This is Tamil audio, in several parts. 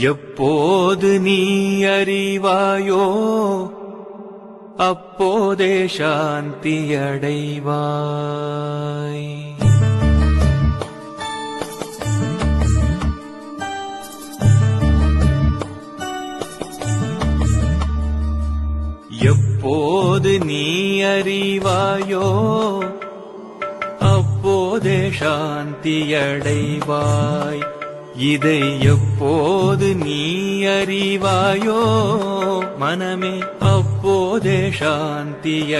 எப்போது நீ அறிவாயோ அப்போதே சாந்தியடைவாய் எப்போது நீ அறிவாயோ அப்போதே சாந்தியடைவாய் அடைவாய். இதை எப்போது நீ அறிவாயோ மனமே அப்போதே சாந்தியடைவாய்.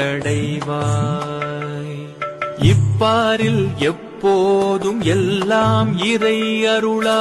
இப்பாரில் எப்போதும் எல்லாம் இறை அருளா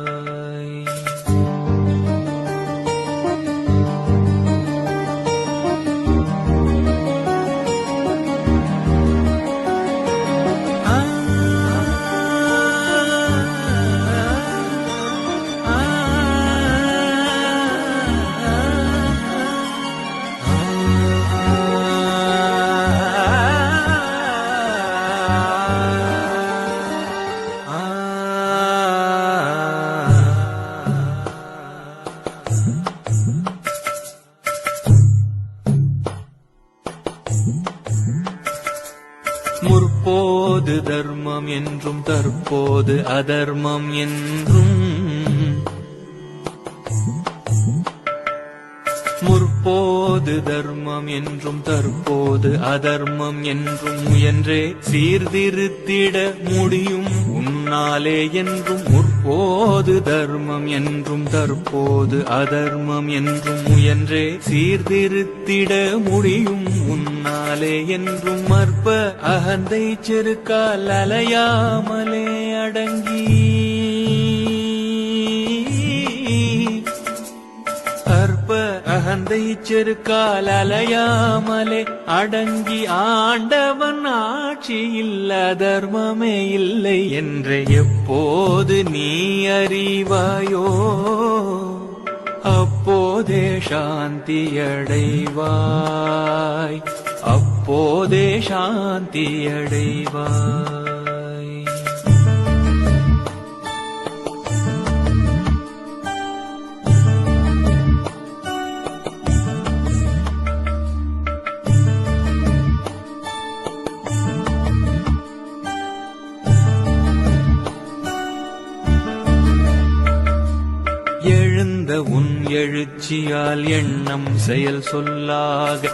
முற்போது தர்மம் என்றும் தற்போது அதர்மம் என்றும். முற்போது தர்மம் என்றும் தற்போது அதர்மம் என்றும் முயன்றே சீர்திருத்திட முடியும். உன்னாலே என்றும் முற்போது தர்மம் என்றும் தற்போது அதர்மம் என்றும் முயன்றே சீர்திருத்திட முடியும் உன்னாலே என்றும் மற்ப அகந்தை செருக்கால் அலையாமலே அடங்கி. அதை செருக்கால் அலையாமலே அடங்கி ஆண்டவன் ஆட்சியில் அதர்மமே இல்லை என்று எப்போது நீ அறிவாயோ அப்போதே சாந்தி அடைவாய் அப்போதே சாந்தி அடைவாய். எழுச்சியால் எண்ணம் செயல் சொல்லாக.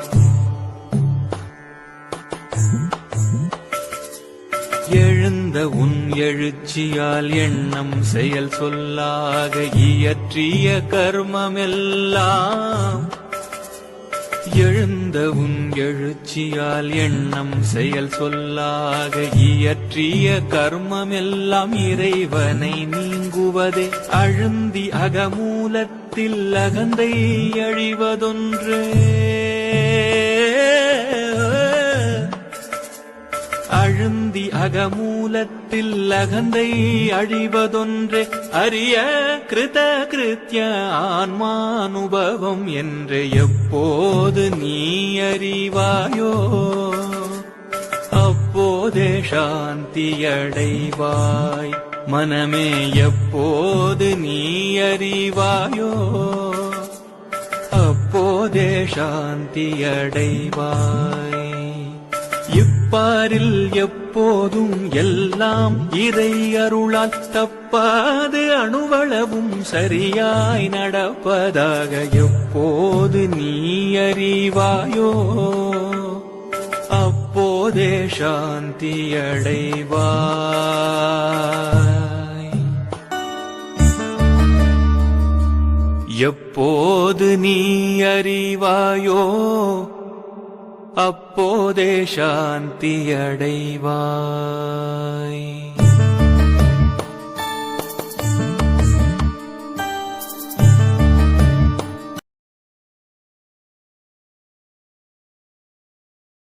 எழுந்த உன் எழுச்சியால் எண்ணம் செயல் சொல்லாக. இயற்றிய கர்மமெல்லாம் எழுந்த உன் எழுச்சியால் எண்ணம் செயல் சொல்லாக. இயற்றிய கர்மமெல்லாம் இறைவனை நீங்குவதே. அழுந்தி அகமூ மூலத்தில் அகந்தை அழிவதொன்று. அழுந்தி அகமூலத்தில் அகந்தை அழிவதொன்று. அரிய கிருத கிருத்திய ஆன்மானுபவம் என்று எப்போது நீ அறிவாயோ? அப்போதே சாந்தியடைவாய் மனமே எப்போது நீ அறிவாயோ அப்போதே சாந்தியடைவாய் இப்பாரில் எப்போதும் எல்லாம் இறை அருளால் தப்பாது அணுவளவும் சரியாய் நடப்பதாக எப்போது நீ அறிவாயோ? அப்போதே சாந்தியடைவாய் எப்போது நீ அறிவாயோ? அப்போதே சாந்தி அடைவாய்.